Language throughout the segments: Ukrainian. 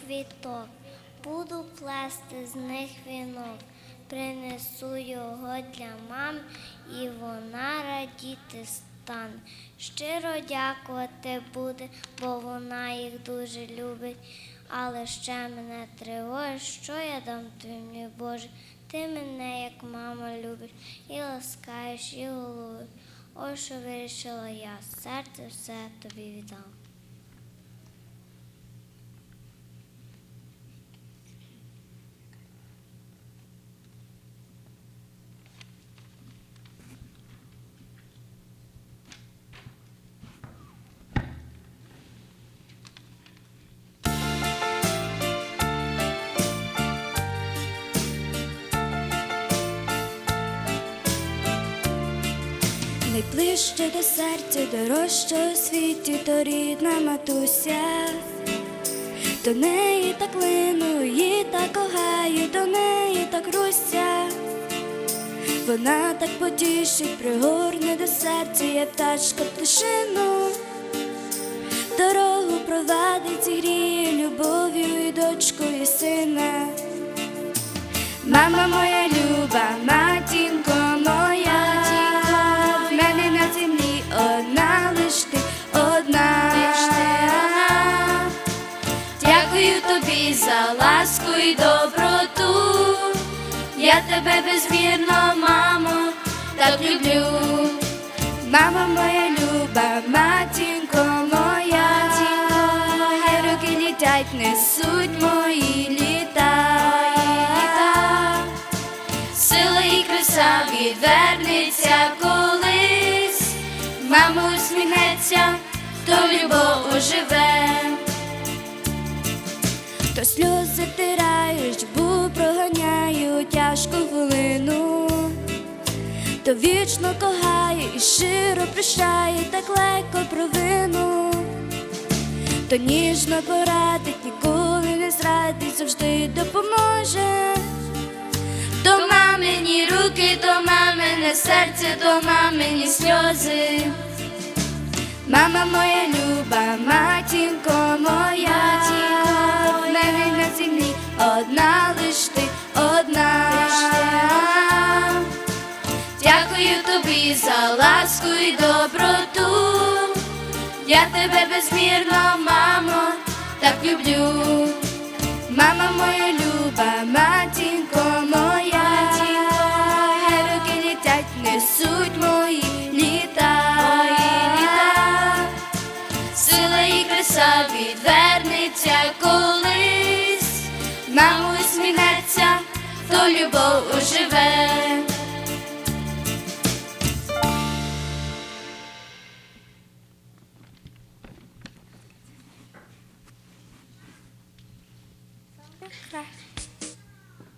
квіток, буду плести з них вінок, принесу його для мам, і вона радіти стане. Щиро дякувати буде, бо вона їх дуже любить. Але ще мене тривожить, що я дам тобі, мій Боже. Ти мене, як мама, любиш, і ласкаєш, і головою. Ось що вирішила я, серце все тобі віддам. Найближче до серця, дорожче у світі, то рідна матуся. До неї так лину, її так кохаю, до неї так руся. Вона так потішить, пригорне до серця, я пташка пташину. Дорогу провадить, зігріє любов'ю і дочкою і сина. Мама моя люба, Дякую тобі за ласку і доброту. Я тебе безмірно, мамо, так люблю. Мама моя люба, матінко моя, хай роки літять, несуть мої літа. Сила і краса відвернеться колись, мама усміхнеться, то любов оживе. Сльози тирають, бо проганяю тяжку хвилину, то вічно кохає і щиро прощає, так легко провину, то ніжно порадить, ніколи не зрадить, завжди допоможе. То мамині руки, то мамине серце, то мамині сльози. Мама моя люба, матінко моя, мене на землі одна лиш ти, одна. Дякую тобі за ласку і доброту. Я тебе безмірно, мамо, так люблю. Мама моя люба, любов оживе.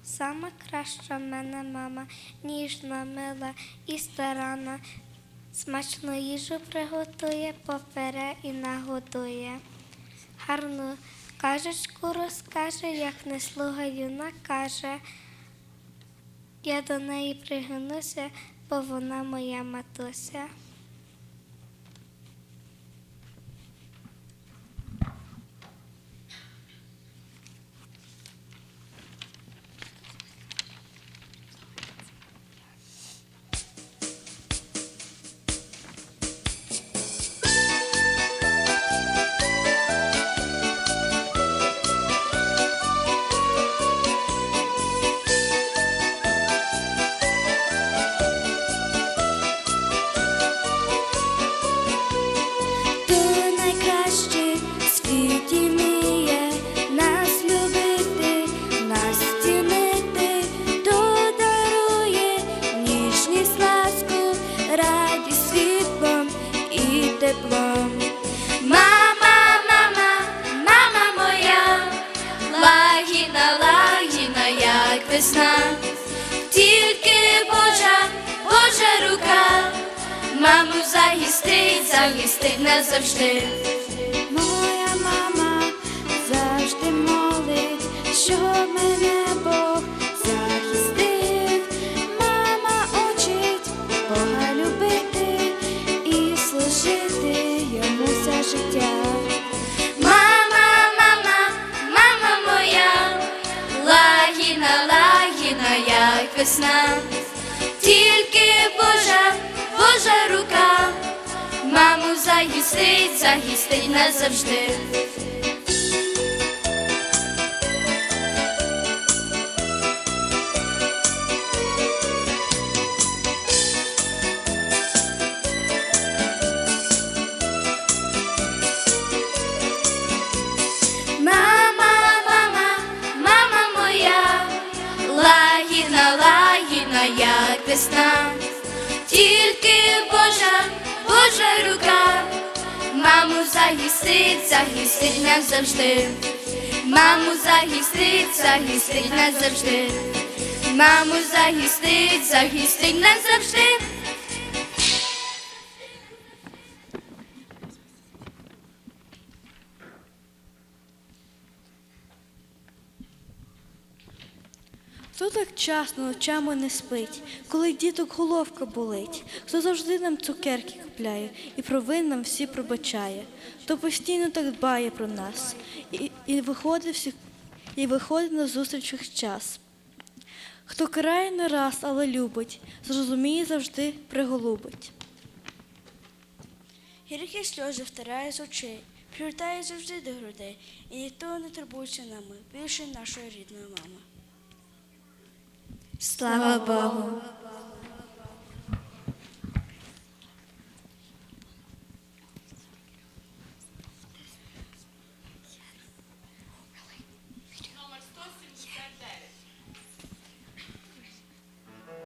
Сама краща в мене мама, ніжна, мила і старана. Смачну їжу приготує, попере і нагодує. Гарну кажечку розкаже, як не слугаю, накаже. Я до неї пригнуся, бо вона моя матуся. сестриця, їй стидне завжди. Моя мама завжди молить, що мене Бог захистив. Мама учить Бога любити і служити йому все життя. Мама, мама, мама моя, лагіна, лагідна, як весна. Загістить, загістить назавжди. Як весна, тільки Божа, Божа рука, маму загістить, загістить назавжди, маму загістить, загістить назавжди, маму загістить, загістить назавжди. Хто так часно ночами не спить, коли діток головка болить, хто завжди нам цукерки купляє і провин нам всі пробачає, хто постійно так дбає про нас і, і виходить всіх, і виходить на зустрічах час. Хто карає не раз, але любить, зрозуміє завжди приголубить. Гіркі сльози втирає з очей, привертає завжди до грудей, і ніхто не турбується нами більше нашої рідної мами. Слава Богу!